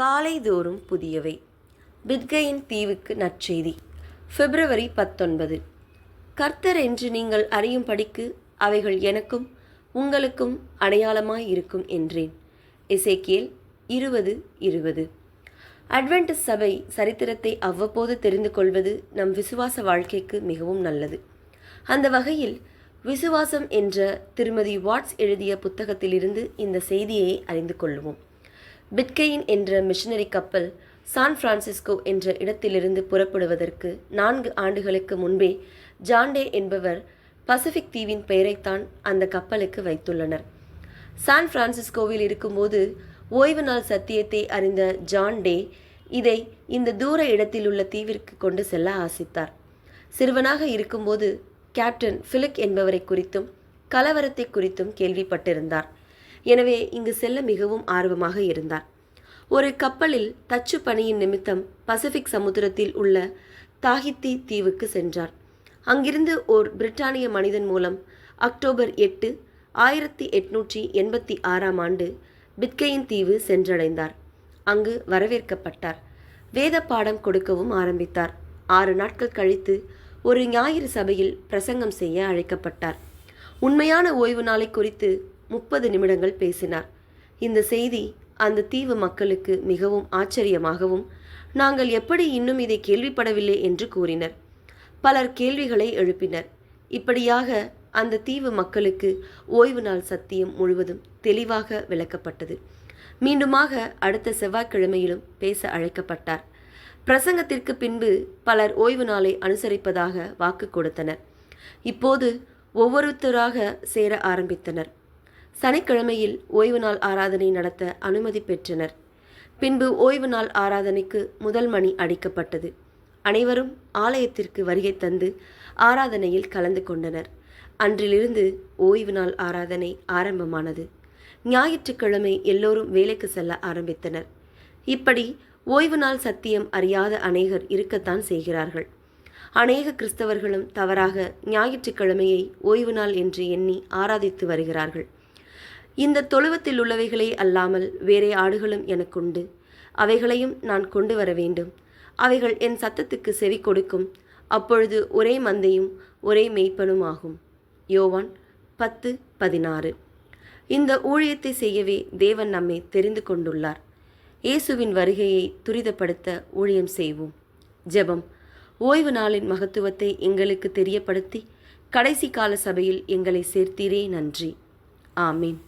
காலைதோறும் புதியவை. பிட்கையின் தீவுக்கு நற்செய்தி. பிப்ரவரி பத்தொன்பது. கர்த்தர் என்று நீங்கள் அறியும்படிக்கு அவைகள் எனக்கும் உங்களுக்கும் அடையாளமாய் இருக்கும் என்றேன். இசைக்கியல் இருபது இருபது. அட்வென்ட் சபை சரித்திரத்தை அவ்வப்போது தெரிந்து கொள்வது நம் விசுவாச வாழ்க்கைக்கு மிகவும் நல்லது. அந்த வகையில் விசுவாசம் என்ற திருமதி வாட்ஸ் எழுதிய புத்தகத்திலிருந்து இந்த செய்தியை அறிந்து கொள்வோம். பிட்கெயின் என்ற மிஷனரி கப்பல் சான் பிரான்சிஸ்கோ என்ற இடத்திலிருந்து புறப்படுவதற்கு நான்கு ஆண்டுகளுக்கு முன்பே ஜான்டே என்பவர் பசிபிக் தீவின் பெயரைத்தான் அந்த கப்பலுக்கு வைத்துள்ளனர். சான் பிரான்சிஸ்கோவில் இருக்கும்போது ஓய்வு நாள் சத்தியத்தை அறிந்த ஜான் டே இதை இந்த தூர இடத்தில் உள்ள தீவிற்கு கொண்டு செல்ல ஆசித்தார். சிறுவனாக இருக்கும்போது கேப்டன் ஃபிலிக் என்பவரை குறித்தும் கலவரத்தை குறித்தும் கேள்விப்பட்டிருந்தார். எனவே இங்கு செல்ல மிகவும் ஆர்வமாக இருந்தார். ஒரு கப்பலில் தச்சு பணியின் நிமித்தம் பசிபிக் சமுத்திரத்தில் உள்ள தாகித்தி தீவுக்கு சென்றார். அங்கிருந்து ஓர் பிரிட்டானிய மனிதன் மூலம் அக்டோபர் எட்டு ஆயிரத்தி எட்நூற்றி எண்பத்தி ஆறாம் ஆண்டு பிட்கெயின் தீவு சென்றடைந்தார். அங்கு வரவேற்கப்பட்டார். வேத பாடம் கொடுக்கவும் ஆரம்பித்தார். ஆறு நாட்கள் கழித்து ஒரு ஞாயிறு சபையில் பிரசங்கம் செய்ய அழைக்கப்பட்டார். உண்மையான ஓய்வு நாளை குறித்து முப்பது நிமிடங்கள் பேசினார். இந்த செய்தி அந்த தீவு மக்களுக்கு மிகவும் ஆச்சரியமாகவும் நாங்கள் எப்படி இன்னும் இதை கேள்விப்படவில்லை என்று கூறினர். பலர் கேள்விகளை எழுப்பினர். இப்படியாக அந்த தீவு மக்களுக்கு ஓய்வு நாள் சத்தியம் முழுவதும் தெளிவாக விளக்கப்பட்டது. மீண்டுமாக அடுத்த செவ்வாய்க்கிழமையிலும் பேச அழைக்கப்பட்டார். பிரசங்கத்திற்கு பின்பு பலர் ஓய்வு நாளை அனுசரிப்பதாக வாக்கு கொடுத்தனர். இப்போது ஒவ்வொருத்தராக சேர ஆரம்பித்தனர். சனிக்கிழமையில் ஓய்வு நாள் ஆராதனை நடத்த அனுமதி பெற்றனர். பின்பு ஓய்வு நாள் ஆராதனைக்கு முதல் மணி அடிக்கப்பட்டது. அனைவரும் ஆலயத்திற்கு வருகை தந்து ஆராதனையில் கலந்து கொண்டனர். அன்றிலிருந்து ஓய்வு நாள் ஆராதனை ஆரம்பமானது. ஞாயிற்றுக்கிழமை எல்லோரும் வேலைக்கு செல்ல ஆரம்பித்தனர். இப்படி ஓய்வு நாள் சத்தியம் அறியாத அநேகர் இருக்கத்தான் செய்கிறார்கள். அநேக கிறிஸ்தவர்களும் தவறாக ஞாயிற்றுக்கிழமையை ஓய்வு நாள் என்று எண்ணி ஆராதித்து வருகிறார்கள். இந்த தொழுவத்தில் உள்ளவைகளே அல்லாமல் வேறே ஆடுகளும் எனக்குண்டு. அவைகளையும் நான் கொண்டு வர வேண்டும். அவைகள் என் சத்தத்துக்கு செவி கொடுக்கும். அப்பொழுது ஒரே மந்தையும் ஒரே மெய்ப்பனும் ஆகும். யோவான் பத்து பதினாறு. இந்த ஊழியத்தை செய்யவே தேவன் நம்மை தெரிந்து கொண்டுள்ளார். இயேசுவின் வருகையை துரிதப்படுத்த ஊழியம் செய்வோம். ஜெபம். ஓய்வு நாளின் மகத்துவத்தை எங்களுக்கு தெரியப்படுத்தி கடைசி கால சபையில் எங்களை சேர்த்தீரே நன்றி. ஆமீன்.